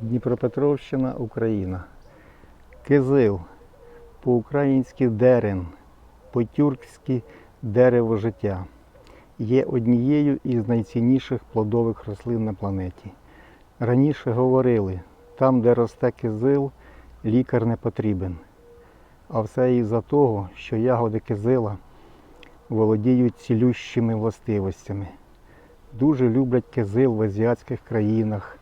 Дніпропетровщина, Україна. Кизил. По-українськи дерен. По-тюркськи дерево життя. Є однією із найцінніших плодових рослин на планеті. Раніше говорили, там, де росте кизил, лікар не потрібен. А все із-за того, що ягоди кизила володіють цілющими властивостями. Дуже люблять кизил в азіатських країнах.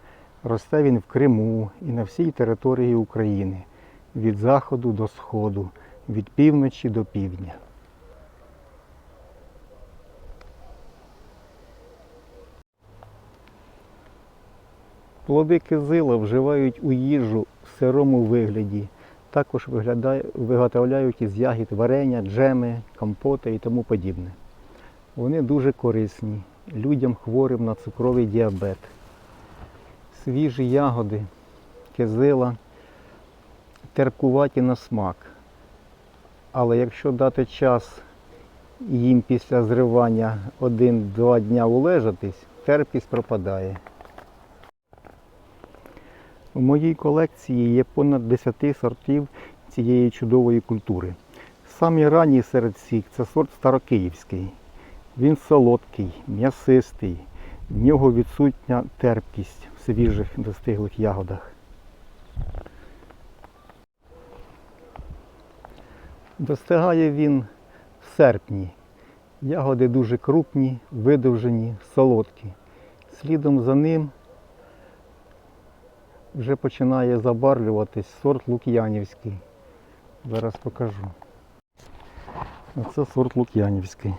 Росте він в Криму і на всій території України, від заходу до сходу, від півночі до півдня. Плоди кизила вживають у їжу в сирому вигляді. Також виготовляють із ягід варення, джеми, компоти і тому подібне. Вони дуже корисні людям хворим на цукровий діабет. Свіжі ягоди, кизила терпкуваті на смак. Але якщо дати час їм після зривання один-два дня улежатись, терпкість пропадає. У моїй колекції є понад 10 сортів цієї чудової культури. Самі ранній серед всіх це сорт старокиївський. Він солодкий, м'ясистий, в нього відсутня терпкість свіжих достиглих ягодах. Достигає він в серпні. Ягоди дуже крупні, видовжені, солодкі. Слідом за ним вже починає забарвлюватись сорт Лук'янівський. Зараз покажу. Оце сорт Лук'янівський.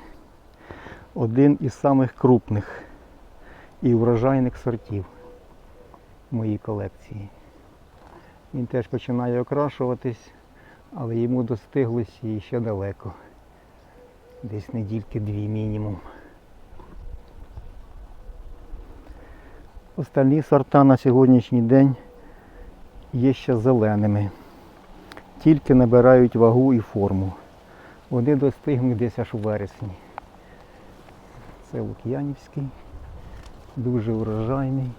Один із самих крупних і врожайних сортів моїй колекції. Він теж починає окрашуватись, але йому до стиглості ще далеко. Десь недільки дві мінімум. Остальні сорта на сьогоднішній день є ще зеленими. Тільки набирають вагу і форму. Вони достигнуть десь аж у вересні. Це Лук'янівський, дуже урожайний.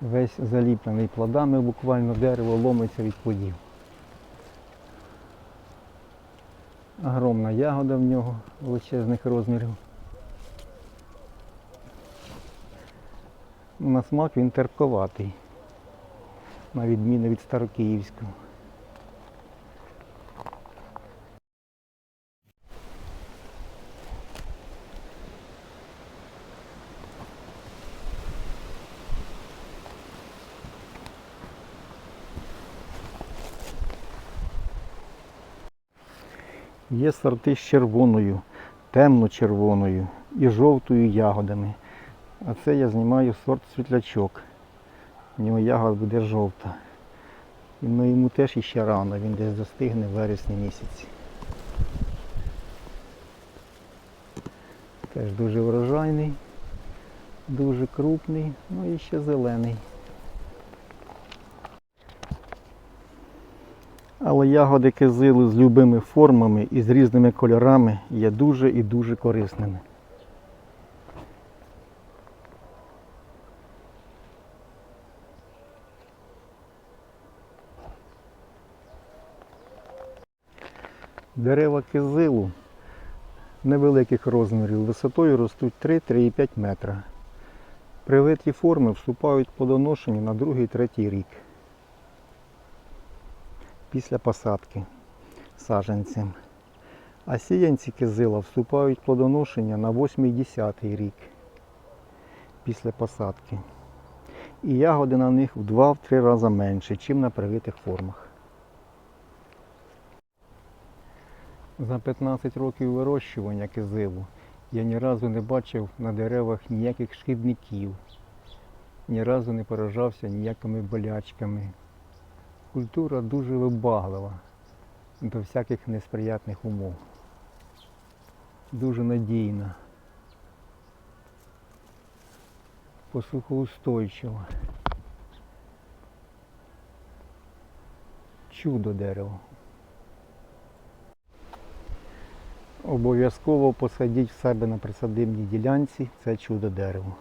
Весь заліплений плодами, буквально дерево ломиться від плодів. Огромна ягода в нього величезних розмірів. На смак він терпковатий, на відміну від старокиївського. Є сорти з червоною, темно-червоною і жовтою ягодами. А це я знімаю сорт світлячок. У нього ягод буде жовта. І ну, йому теж іще рано, він десь достигне в вересні місяці. Теж дуже врожайний, дуже крупний, ну і ще зелений. Але ягоди кизили з любими формами і з різними кольорами є дуже і дуже корисними. Дерева кизилу невеликих розмірів, висотою ростуть 3-3,5 метра. Привиті форми вступають в плодоношення на другий-третій рік після посадки саджанцем. А сіянці кизила вступають в плодоношення на 8-10 рік після посадки. І ягоди на них в 2-3 рази менше, ніж на привитих формах. За 15 років вирощування кизилу я ні разу не бачив на деревах ніяких шкідників, ні разу не поражався ніякими болячками. Культура дуже вибаглива до всяких несприятних умов. Дуже надійна. Посухоустойчива. Чудо дерево. Обов'язково посадіть в себе на присадибній ділянці це чудо дерево.